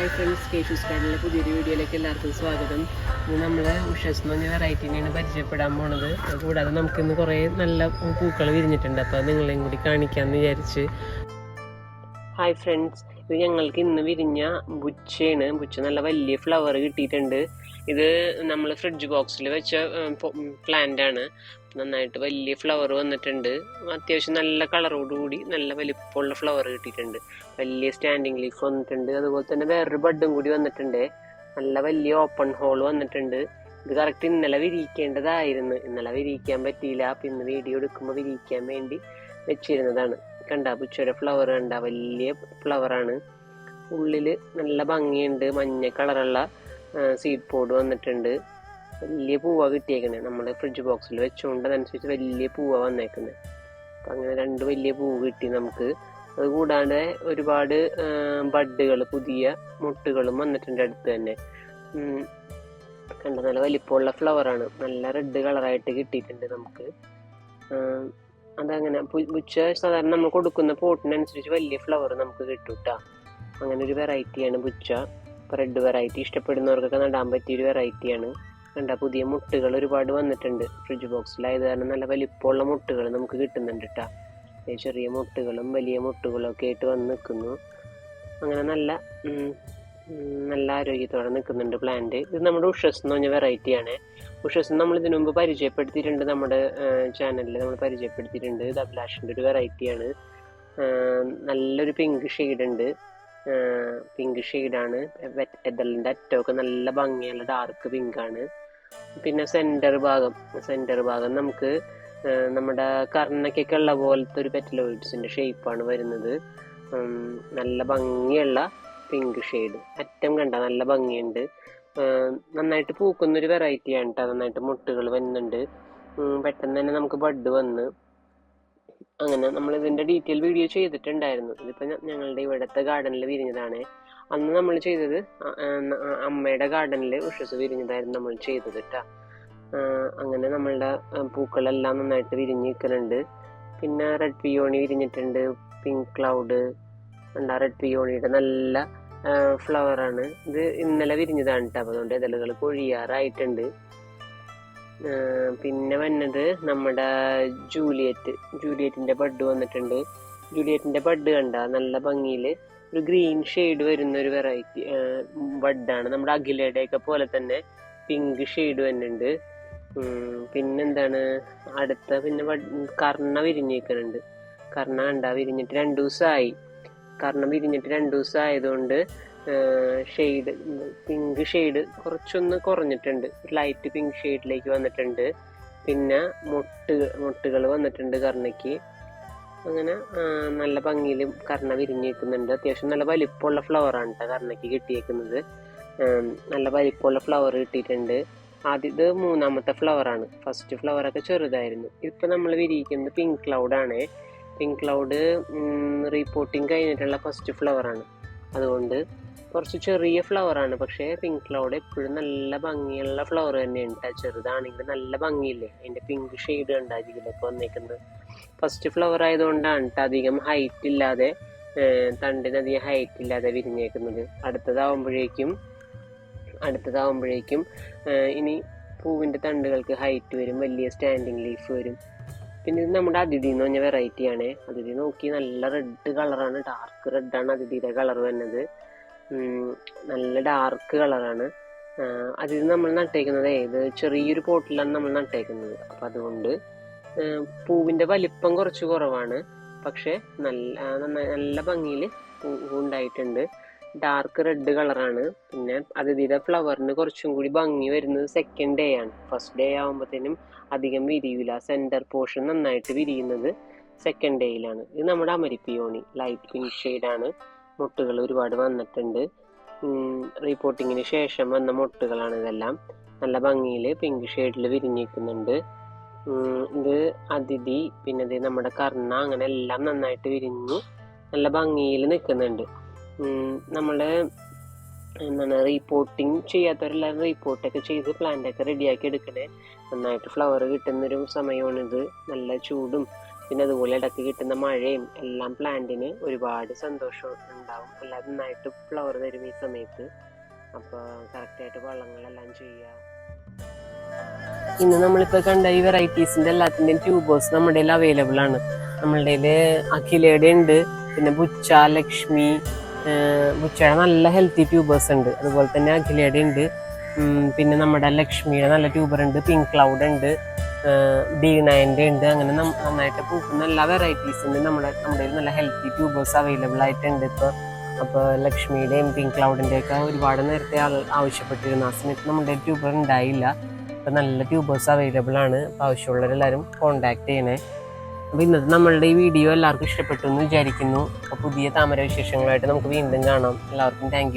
Hi friends കേഷൂസ് കാർഡിലെ പുതിയൊരു വീഡിയോയിലേക്ക് എല്ലാവർക്കും സ്വാഗതം. ഇന്ന് നമ്മൾ ഉഷസ് എന്ന് വെറൈറ്റിനെയാണ് പരിചയപ്പെടാൻ പോണത്. കൂടാതെ നമുക്കിന്ന് കുറേ നല്ല പൂക്കൾ വിരിഞ്ഞിട്ടുണ്ട്. അപ്പോൾ നിങ്ങളെയും കൂടി കാണിക്കാമെന്ന് വിചാരിച്ച്. ഹായ് ഫ്രണ്ട്സ് ഇത് ഞങ്ങൾക്ക് ഇന്ന് വിരിഞ്ഞ ബുച്ചയാണ്. ബുച്ച നല്ല വലിയ ഫ്ലവർ കിട്ടിയിട്ടുണ്ട്. ഇത് നമ്മൾ ഫ്രിഡ്ജ് ബോക്സിൽ വെച്ച പ്ലാന്റ് ആണ്. നന്നായിട്ട് വലിയ ഫ്ലവർ വന്നിട്ടുണ്ട്. അത്യാവശ്യം നല്ല കളറോടുകൂടി നല്ല വലിപ്പമുള്ള ഫ്ലവർ കിട്ടിയിട്ടുണ്ട്. വലിയ സ്റ്റാൻഡിങ് ലീഫ് വന്നിട്ടുണ്ട്. അതുപോലെ തന്നെ വേറൊരു ബഡും കൂടി വന്നിട്ടുണ്ട്. നല്ല വലിയ ഓപ്പൺ ഹോൾ വന്നിട്ടുണ്ട്. ഇത് കറക്റ്റ് ഇന്നലെ വിരിയിക്കേണ്ടതായിരുന്നു. ഇന്നലെ വിരിയിക്കാൻ പറ്റിയില്ല. അപ്പം ഇന്ന് വീഡിയോ എടുക്കുമ്പോൾ വിരിയിക്കാൻ വേണ്ടി വെച്ചിരുന്നതാണ്. കണ്ട പുച്ചയുടെ ഫ്ലവർ കണ്ട വലിയ ഫ്ലവറാണ് ഉള്ളിൽ നല്ല ഭംഗിയുണ്ട്. മഞ്ഞ കളറുള്ള സീഡ് പോഡ് വന്നിട്ടുണ്ട്. വലിയ പൂവ കിട്ടിയേക്കണേ. നമ്മൾ ഫ്രിഡ്ജ് ബോക്സിൽ വെച്ചുകൊണ്ടതനുസരിച്ച് വലിയ പൂവ വന്നേക്കുന്നത് അപ്പം അങ്ങനെ രണ്ട് വലിയ പൂവ് കിട്ടി നമുക്ക്. അത് കൂടാതെ ഒരുപാട് ബഡുകൾ പുതിയ മുട്ടുകളും വന്നിട്ടുണ്ട് അടുത്ത് തന്നെ. കണ്ട നല്ല വലിപ്പമുള്ള ഫ്ലവറാണ് നല്ല റെഡ് കളറായിട്ട് കിട്ടിയിട്ടുണ്ട് നമുക്ക്. അതങ്ങനെ ഉച്ച സാധാരണ നമ്മൾ കൊടുക്കുന്ന പോട്ടിനനുസരിച്ച് വലിയ ഫ്ലവർ നമുക്ക് കിട്ടും കേട്ടോ അങ്ങനെ ഒരു വെറൈറ്റിയാണ് പുച്ച. റെഡ് വെറൈറ്റി ഇഷ്ടപ്പെടുന്നവർക്കൊക്കെ നടാൻ പറ്റിയ ഒരു വെറൈറ്റിയാണ് കണ്ട പുതിയ മുട്ടുകൾ ഒരുപാട് വന്നിട്ടുണ്ട് ഫ്രിഡ്ജ് ബോക്സിലായത് കാരണം നല്ല വലിപ്പമുള്ള മുട്ടുകൾ നമുക്ക് കിട്ടുന്നുണ്ട് കേട്ടോ ചെറിയ മുട്ടുകളും വലിയ മുട്ടുകളും ഒക്കെ ആയിട്ട് വന്ന് നിൽക്കുന്നു. അങ്ങനെ നല്ല നല്ല ആരോഗ്യത്തോടെ നിൽക്കുന്നുണ്ട് പ്ലാന്റ് ഇത് നമ്മുടെ ഉഷസ് എന്ന് പറഞ്ഞ വെറൈറ്റിയാണ് ഉഷസ് നമ്മൾ ഇതിനു മുമ്പ് പരിചയപ്പെടുത്തിയിട്ടുണ്ട് നമ്മുടെ ചാനലിൽ നമ്മൾ പരിചയപ്പെടുത്തിയിട്ടുണ്ട് ഇത് അഭിലാഷിന്റെ ഒരു വെറൈറ്റിയാണ് നല്ലൊരു പിങ്ക് ഷെയ്ഡ് ഉണ്ട്. പിങ്ക് ഷെയ്ഡാണ് എതലിന്റെ അറ്റമൊക്കെ നല്ല ഭംഗിയുള്ള ഡാർക്ക് പിങ്കാണ് പിന്നെ സെന്റർ ഭാഗം. സെന്റർ ഭാഗം നമുക്ക് നമ്മുടെ കർണക്കൊക്കെ ഉള്ള പോലത്തെ ഒരു പെറ്റലോയിഡ്സിന്റെ ഷേപ്പാണ് വരുന്നത്. നല്ല ഭംഗിയുള്ള പിങ്ക് ഷെയ്ഡ് അറ്റം കണ്ട നല്ല ഭംഗിയുണ്ട്. നന്നായിട്ട് പൂക്കുന്നൊരു വെറൈറ്റിയാണ് കേട്ടോ നന്നായിട്ട് മുട്ടുകൾ വരുന്നുണ്ട്. പെട്ടെന്ന് തന്നെ നമുക്ക് ബഡ് വന്ന് അങ്ങനെ നമ്മൾ ഇതിന്റെ ഡീറ്റെയിൽ വീഡിയോ ചെയ്തിട്ടുണ്ടായിരുന്നു. ഇതിപ്പോ ഞങ്ങളുടെ ഇവിടുത്തെ ഗാർഡനിൽ വിരിഞ്ഞതാണ്. അന്ന് നമ്മൾ ചെയ്തത് അമ്മയുടെ ഗാർഡനിൽ ഉഷസ് വിരിഞ്ഞതായിരുന്നു നമ്മൾ ചെയ്തത് കേട്ടാ അങ്ങനെ നമ്മളുടെ പൂക്കളെല്ലാം നന്നായിട്ട് വിരിഞ്ഞ് നിൽക്കുന്നുണ്ട് പിന്നെ റെഡ് പിയോണി വിരിഞ്ഞിട്ടുണ്ട് പിങ്ക് ക്ലൗഡ് ഉണ്ട് റെഡ് പിയോണിയുടെ നല്ല ഫ്ലവർ ആണ്. ഇത് ഇന്നലെ വിരിഞ്ഞതാണ് കേട്ടോ അപ്പോൾ അതുകൊണ്ട് ഇതളുകൾ കൊഴിയാറായിട്ടുണ്ട്. പിന്നെ വന്നത് നമ്മുടെ ജൂലിയറ്റ്. ജൂലിയറ്റിന്റെ ബഡ് വന്നിട്ടുണ്ട്. ജൂലിയറ്റിന്റെ ബഡ് കണ്ട നല്ല ഭംഗിയിൽ ഒരു ഗ്രീൻ ഷെയ്ഡ് വരുന്ന ഒരു വെറൈറ്റി ബഡാണ്. നമ്മുടെ അഖിലയുടെ ഒക്കെ പോലെ തന്നെ പിങ്ക് ഷെയ്ഡ് വന്നിട്ടുണ്ട് പിന്നെന്താണ്? അടുത്ത പിന്നെ കർണ വിരിഞ്ഞേക്കുന്നുണ്ട് കർണ കണ്ട വിരിഞ്ഞിട്ട് രണ്ടു ദിവസമായി കർണ വിരിഞ്ഞിട്ട് രണ്ടു ദിവസം ആയതുകൊണ്ട് ഷെയ്ഡ് പിങ്ക് ഷെയ്ഡ് കുറച്ചൊന്ന് കുറഞ്ഞിട്ടുണ്ട്. ലൈറ്റ് പിങ്ക് ഷെയ്ഡിലേക്ക് വന്നിട്ടുണ്ട്. പിന്നെ മുട്ട് മുട്ടുകൾ വന്നിട്ടുണ്ട് കർണയ്ക്ക്. അങ്ങനെ നല്ല ഭംഗിയിൽ കർണ വിരിഞ്ഞേക്കുന്നുണ്ട് അത്യാവശ്യം നല്ല വലിപ്പമുള്ള ഫ്ലവറാണ് കേട്ടോ കർണയ്ക്ക് കിട്ടിയേക്കുന്നത്. നല്ല വലിപ്പമുള്ള ഫ്ലവർ കിട്ടിയിട്ടുണ്ട്. ആദ്യം ഇത് മൂന്നാമത്തെ ഫ്ലവറാണ് ഫസ്റ്റ് ഫ്ലവറൊക്കെ ചെറുതായിരുന്നു. ഇപ്പം നമ്മൾ വിരിയിക്കുന്നത് പിങ്ക് ക്ലൗഡാണ് പിങ്ക് ക്ലൗഡ് റിപ്പോർട്ടിങ് കഴിഞ്ഞിട്ടുള്ള ഫസ്റ്റ് ഫ്ലവറാണ് അതുകൊണ്ട് കുറച്ച് ചെറിയ ഫ്ലവറാണ് പക്ഷേ പിങ്ക് ക്ലൗഡ് എപ്പോഴും നല്ല ഭംഗിയുള്ള ഫ്ലവർ തന്നെയാണ്. ആ ചെറുതാണെങ്കിൽ നല്ല ഭംഗിയില്ലേ? അതിന്റെ പിങ്ക് ഷെയ്ഡ് ഉണ്ടായിരിക്കില്ല ഇപ്പോൾ വന്നേക്കുന്നത്. ഫസ്റ്റ് ഫ്ലവർ ആയതുകൊണ്ടാണ് അധികം ഹൈറ്റ് ഇല്ലാതെ തണ്ടിനധികം ഹൈറ്റ് ഇല്ലാതെ വിരിഞ്ഞേക്കുന്നത്. അടുത്തതാവുമ്പോഴേക്കും അടുത്തതാവുമ്പോഴേക്കും ഇനി പൂവിന്റെ തണ്ടുകൾക്ക് ഹൈറ്റ് വരും. വലിയ സ്റ്റാൻഡിങ് ലീഫ് വരും. പിന്നെ ഇത് നമ്മുടെ അതിഥി എന്ന് പറഞ്ഞ വെറൈറ്റി ആണ്. അതിഥി നോക്കി നല്ല റെഡ് കളറാണ് ഡാർക്ക് റെഡാണ് അതിഥിയുടെ കളർ വരുന്നത്. നല്ല ഡാർക്ക് കളറാണ് അതിഥി നമ്മൾ നട്ടേക്കുന്നത് ഏത്? ചെറിയൊരു പോട്ടിലാണ് നമ്മൾ നട്ടേക്കുന്നത്. അപ്പം അതുകൊണ്ട് പൂവിന്റെ വലിപ്പം കുറച്ച് കുറവാണ്. പക്ഷേ നല്ല നല്ല ഭംഗിയിൽ പൂ ഉണ്ടായിട്ടുണ്ട് ഡാർക്ക് റെഡ് കളറാണ് പിന്നെ അതിഥിയുടെ ഫ്ലവറിന് കുറച്ചും കൂടി ഭംഗി വരുന്നത് സെക്കൻഡ് ഡേ ആണ്. ഫസ്റ്റ് ഡേ ആകുമ്പോഴത്തേനും അധികം വിരിയില്ല സെന്റർ പോർഷൻ നന്നായിട്ട് വിരിയുന്നത് സെക്കൻഡ് ഡേയിലാണ് ഇത് നമ്മുടെ അമരിപ്പിയോണി ലൈറ്റ് പിങ്ക് ഷെയ്ഡാണ് മുട്ടുകൾ ഒരുപാട് വന്നിട്ടുണ്ട്. റിപ്പോർട്ടിങ്ങിന് ശേഷം വന്ന മുട്ടുകളാണ് ഇതെല്ലാം. നല്ല ഭംഗിയിൽ പിങ്ക് ഷെയ്ഡിൽ വിരിഞ്ഞിരിക്കുന്നുണ്ട്. ഇത് അതിഥി പിന്നെ നമ്മുടെ കർണ അങ്ങനെ എല്ലാം നന്നായിട്ട് വിരിഞ്ഞു. നല്ല ഭംഗിയിൽ നിൽക്കുന്നുണ്ട്. നമ്മൾ എന്താണ് റീപോർട്ടിങ് ചെയ്യാത്തവരെല്ലാവരും റീപോർട്ടൊക്കെ ചെയ്ത് പ്ലാന്റൊക്കെ റെഡിയാക്കി എടുക്കണേ. നന്നായിട്ട് ഫ്ലവർ കിട്ടുന്നൊരു സമയമാണിത്. നല്ല ചൂടും പിന്നെ അതുപോലെ ഇടയ്ക്ക് കിട്ടുന്ന മഴയും എല്ലാം പ്ലാന്റിന് ഒരുപാട് സന്തോഷം ഉണ്ടാവും. എല്ലാം നന്നായിട്ട് ഫ്ലവർ തരും ഈ സമയത്ത്. അപ്പോൾ കറക്റ്റായിട്ട് വള്ളങ്ങളെല്ലാം ചെയ്യുക. ഇന്ന് നമ്മളിപ്പോൾ കണ്ട ഈ വെറൈറ്റീസിന്റെ എല്ലാത്തിന്റെയും ട്യൂബേഴ്സ് നമ്മുടെ അവൈലബിൾ ആണ്. നമ്മളുടെ അഖിലയുടെ ഉണ്ട് പിന്നെ ബുച്ച ലക്ഷ്മി ബുച്ചയുടെ നല്ല ഹെൽത്തി ട്യൂബേഴ്സ് ഉണ്ട്. അതുപോലെ തന്നെ അഖിലയുടെ ഉണ്ട്. പിന്നെ നമ്മുടെ ലക്ഷ്മിയുടെ നല്ല ട്യൂബർ ഉണ്ട് പിങ്ക് ക്ലൗഡ് ഉണ്ട് ഡി നയന്റെ ഉണ്ട്. അങ്ങനെ നന്നായിട്ട് പൂക്കുന്ന എല്ലാ വെറൈറ്റീസിന്റെ നമ്മുടെ നമ്മുടെ നല്ല ഹെൽത്തി ട്യൂബേഴ്സ് അവൈലബിൾ ആയിട്ടുണ്ട് ഇപ്പോൾ അപ്പോൾ ലക്ഷ്മിയുടെയും പിങ്ക് ക്ലൗഡിന്റെ ഒക്കെ ഒരുപാട് നേരത്തെ ആവശ്യപ്പെട്ടിരുന്നു. ആ സമയത്ത് നമ്മുടെ ട്യൂബർ ഉണ്ടായില്ല. ഇപ്പം നല്ല ട്യൂബേഴ്സ് അവൈലബിൾ ആണ്. അപ്പോൾ ആവശ്യമുള്ളവരെല്ലാവരും കോൺടാക്ട് ചെയ്യണേ. അപ്പോൾ ഇന്നത്തെ നമ്മളുടെ ഈ വീഡിയോ എല്ലാവർക്കും ഇഷ്ടപ്പെട്ടു എന്ന് വിചാരിക്കുന്നു. അപ്പോൾ പുതിയ താമര വിശേഷങ്ങളായിട്ട് നമുക്ക് വീണ്ടും കാണാം. എല്ലാവർക്കും താങ്ക്